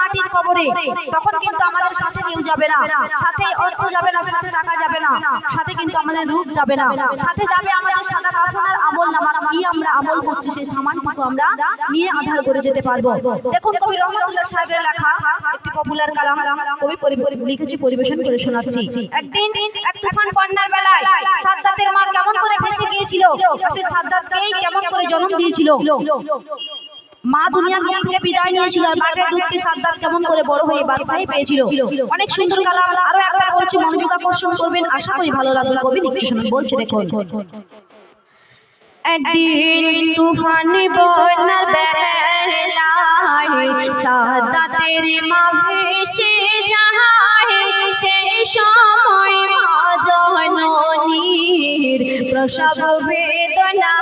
মাটির কবরে, তখন কিন্তু আমাদের সাথে কেউ যাবে না। সাথে অর্থ যাবে না, সাথে টাকা যাবে না। সাথে কিন্তু আমাদের রূপ যাবে না। সাথে যাবে আমাদের সাদা কাফন আমল নামা কি আমরা আমল করছি, সেই সামানটুকু আমরা নিয়ে আধার করে যেতে পারব। দেখুন কবি রহমতুল্লাহ সাহেবের লেখা, একটি পপুলার কালাম কবি লিখেছি, পরিবেশন করে শোনাচ্ছি। একদিন এক তুফান বন্যার বেলায় সাদ্দাতের মা কেমন করে ভেসে গিয়েছিল? আর সাদ্দাতকেই কেমন করে জন্ম দিয়েছিল? মা দুনিয়ার মুখ থেকে বিদায় নিয়েছিল আর বাঘের দুধকে সাদ্দাত কেমন করে বড় হয়ে বাচ্চাই পেয়েছিল। অনেক সুন্দর কালাম। আরও একবার বলছি, মনোযোগ আকর্ষণ করবেন। আশা করি ভালো লাগবে কবি লিখতে শুনুন। বলছে, দেখুন। একদিন তুফান বন্যার বেলায় সাদাতের মা ভেসে যায় সেই সময় মা জননীর প্রসব বেদনা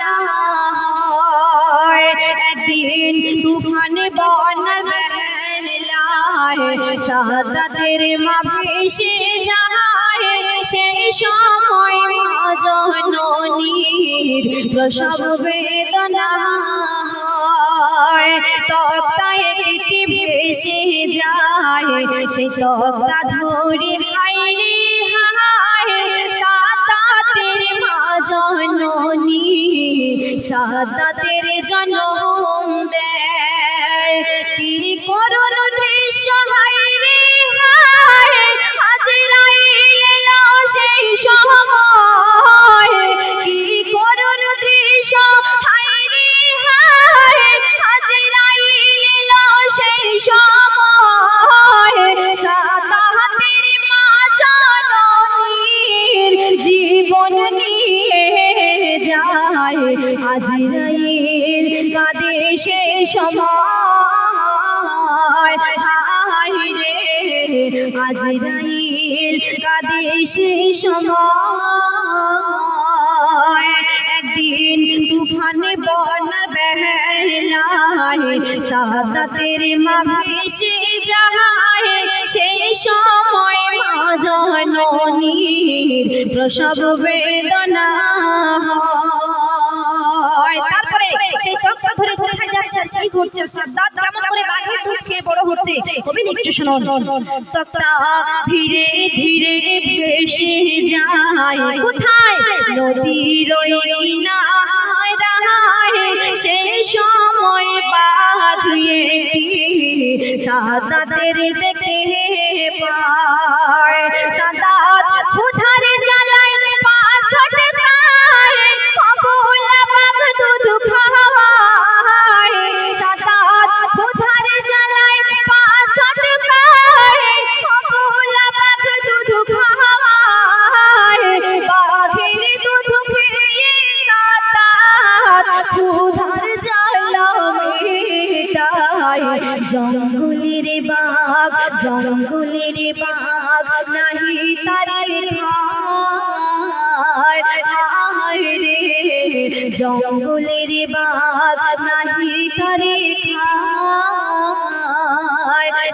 একদিন তুফান বন্যার বেলায় সাদাতের মা ভেসে যায় সেই সময় মা জননীর প্রসব বেদনা হয় তক্তায় একটি জনম দেয়। কি করুন সময়। রে আজরাইল কাঁদে সেই সময়। একদিন তুফানে বন্যা বেলায় সাদাতের মা ভেসে যায়। সেই সময় মা জননীর প্রসব বেদনা আর কি করছে সাদ্দাত কেমন করে বাঘের দুধ খেয়ে বড় হচ্ছে? কবি লিখছে শুনুন তক্তা ধীরে ধীরে ভেসে যায়। কোথায়? নদীর কিনারায় সেই সময় বাঘ সাদাতের দেখতে পায়। সাদাত জঙ্গলের বাঘ নাহি তারে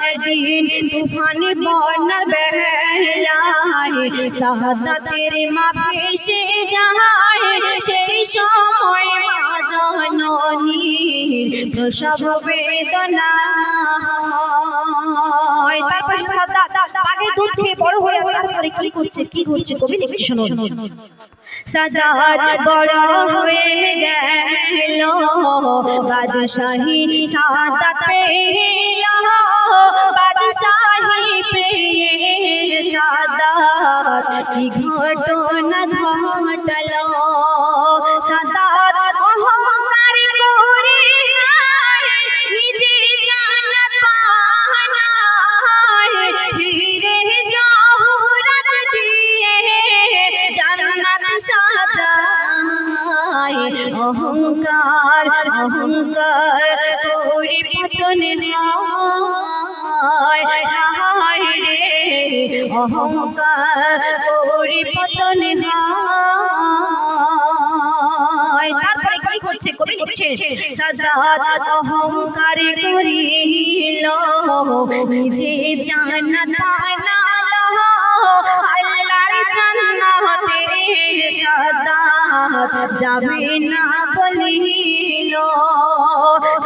একদিন তুফান বন্যার বেলায় সাহাদাতের মা ভেসে যায়। সেই সময় মা জননীর প্রসব বেদনা তারপরে সাদা বাঘের দুধ খেয়ে বড় হয়ে তারপরে কি করছে? কি করছে? কবি লিখছে শুনুন সাজাদ বড় হয়ে গেল। বাদশাহী সাদাত পেল বাদশাহী পেয়ে সাদাত কি ঘটনা ঘটলো? সাজায় অহংকার অহংকার হয় হায় রে, অহংকার করে পতন হয় করছে? কবি লিখছে, সাদাত অহংকারে করিল, নিজে বানালো আল্লাহর জান্নাতে সাদাত যাবে না বলিল।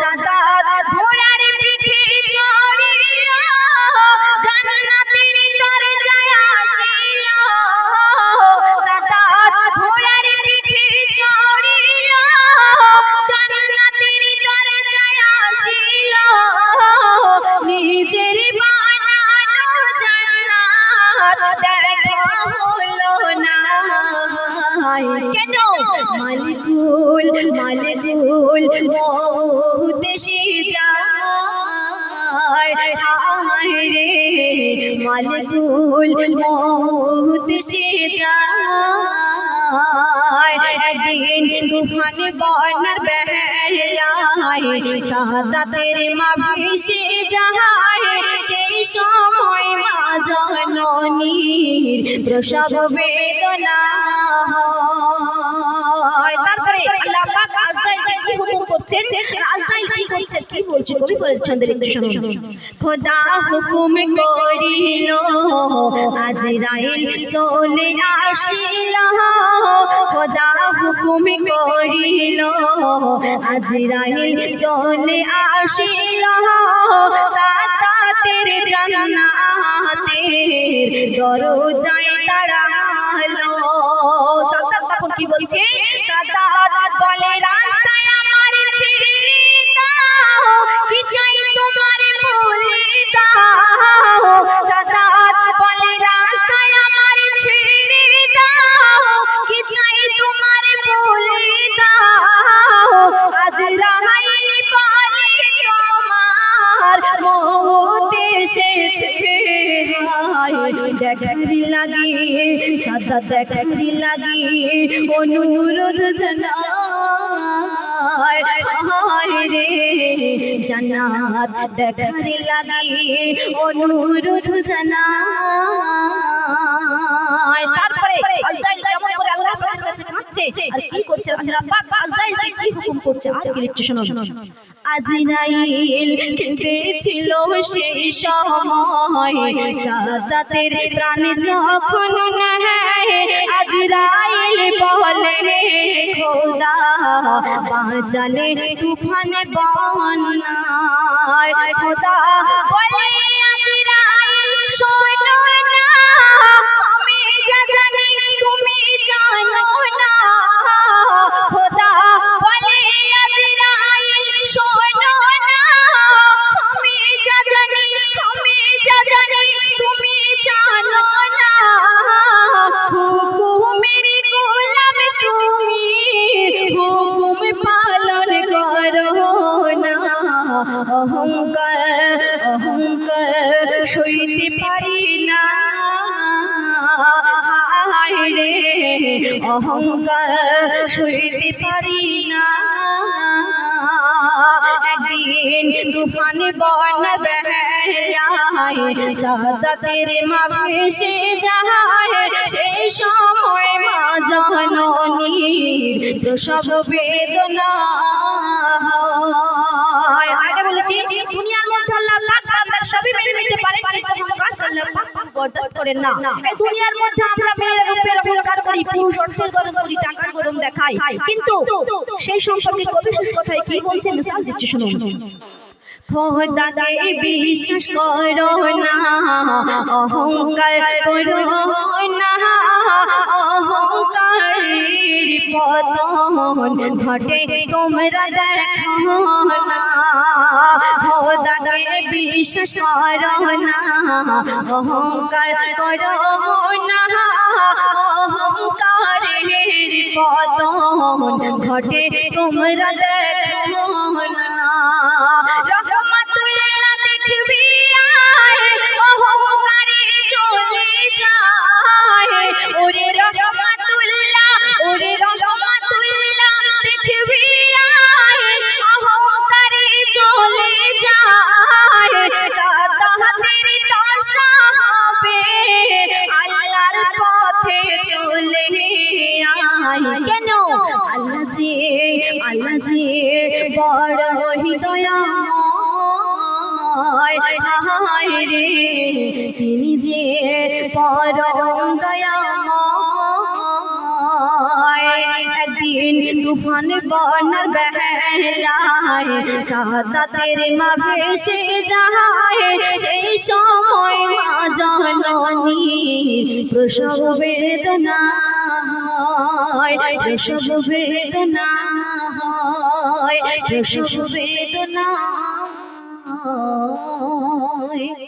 সাদাত কেন মালিকুল মালিকুল মৌদেশে যায় রে মালিকুল মৌদেশে যায় একদিন তুফান বর্ণার বেলায় সাদাতের মা ভেসে যায় সেই সময় মা জননীর প্রসব বেদনা হয়। আল্লাহ পাক আজরাইলকে কি হুকুম করছেন? আজরাইল কি করছেন? কি বলছে খোদা হুকুম করিল, আজরাইল চলে আসিল। খোদা হুকুম করিল, আজরাইল চলে আসিল। সাদাতের জান্নাতের দরজায় দাঁড়াল। সাদাত তখন কি বলছে? দেখারি লাগে সাদা দেখারি লাগে অনুরোধ জানায় হায় রে। লাগে, অনুরোধ তারপরে কেমন করে আল্লাহ কাছে কাঁদছে, আর কি করছে আল্লাহ পাক কি হুকুম করছে? সেই সময়, সাদাতের প্রাণ যখন নেয় আজরাইল বলে খোদা বাঁচালে তুফান বন্যায়। খোদা বলে আজরাইল শোনো অহংকার সইতে পারি না। রে, অহংকার সইতে পারি না। একদিন তুফান বন্যা বেলায় সাদাতের মা ভেসে যায় সেই সময় মা জননীর প্রসব বেদনা। বলেছি দুনিয়ার মধ্যে আল্লাহ পাক বান্দার সবই মেনে নিতে পারেন, কিন্তু অহংকার আল্লাহ পাক বরদাস্ত করেন না। এই দুনিয়ার মধ্যে আমরা মেয়ের রূপের অহংকার করি, পুরুষ অর্থের গরম করি, টাকার গরম দেখাই। কিন্তু সেই সম্পর্কে কবি শেষ কথায় কি বলছেন, মিসাল দিচ্ছি শুনুন। খোদাকে বিশ্বাস করো না, অহংকার করো না, অহংকারের পতন ঘটে তোমরা দেখো না। খোদাকে বিশ্বাস করো না। অহংকার করো ঘটে তোমরা দেখো। আয় কেন? আল্লাহ আল্লাহ বড় হৃদয়াময়। হায় রে, তিনি যে পরম দয়াময়। একদিন তুফান বন্যার বেলায় সাদাতের মা ভেসে যায়, সেই সময় মা জননী প্রসব বেদনা হয় প্রসব বেদনা হয় প্রসব বেদনা হয়